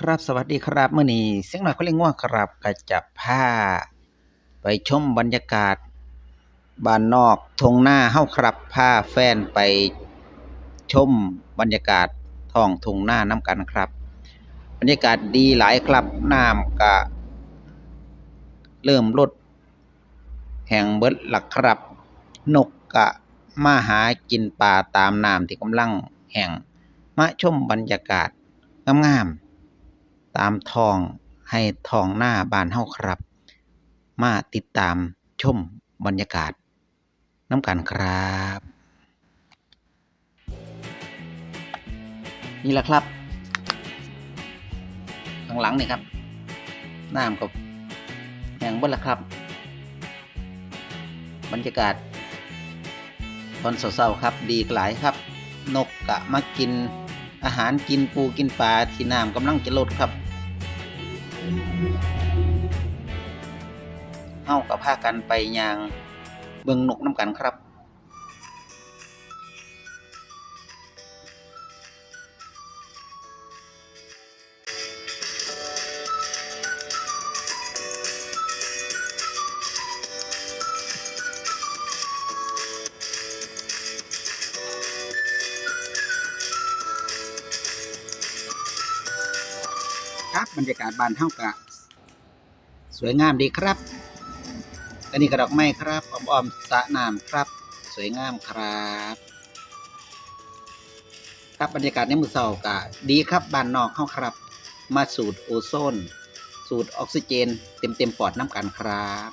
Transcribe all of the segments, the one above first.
ครับสวัสดีครับเมื้อนี้เสียงหน่อยคนเลี้ยงง่วงครับก็จะพาไปชมบรรยากาศบ้านนอกทุ่งนาเฮาครับพาแฟนไปชมบรรยากาศท้องทุ่งนานํกันครับ บรรยากาศดีหลายครับน้ำก็เริ่มลดแห้งเบิดลักครับ นกก็มาหากินปลาตามน้ำที่กำลังแห้งมาชมบรรยากาศงามๆ ตามทองให้ทองหน้าบ้านเฮาครับ มาติดตามชมบรรยากาศน้ำกันครับนี่แหละครับ ข้างหลังนี่ครับน้ำกับแหงบิดแล้วครับ บรรยากาศ ตอนเช้าๆครับ ดีหลายครับ นกกะมากินอาหารกินปูกินปลาที่น้ำกำลังจะลดครับ เฮากับพากันไปยางเบิ่งนกน้ำกันครับ ครับ บรรยากาศบานเท่ากะสวยงามดีครับอันนี้กระดอกไม้ครับอ้อมๆสระน้ำครับ สวยงามครับ ครับบรรยากาศในมือเสากะดีครับบานนอกเข้าครับ มาสูดโอโซน สูดออกซิเจน เต็มเต็มๆปอดน้ำกันครับ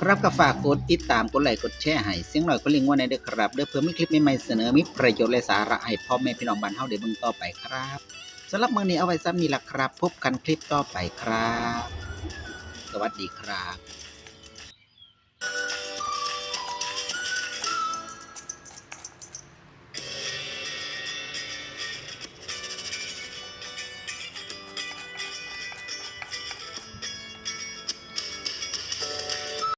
ครับก็ฝากกดติดตามกดไลค์กดแชร์ให้เสียงหน่อยก็ลิงก์ไว่าในเด้อครับเด้อเพื่อมีคลิปใหม่ๆเสนอมีประโยชน์และสาระให้พ่อแม่พี่น้องบ้านเฮาได้เบิ่งต่อไปครับสำหรับมื้อนี้เอาไว้ซ้ำนี้ล่ะครับ พบกันคลิปต่อไปครับ สวัสดีครับ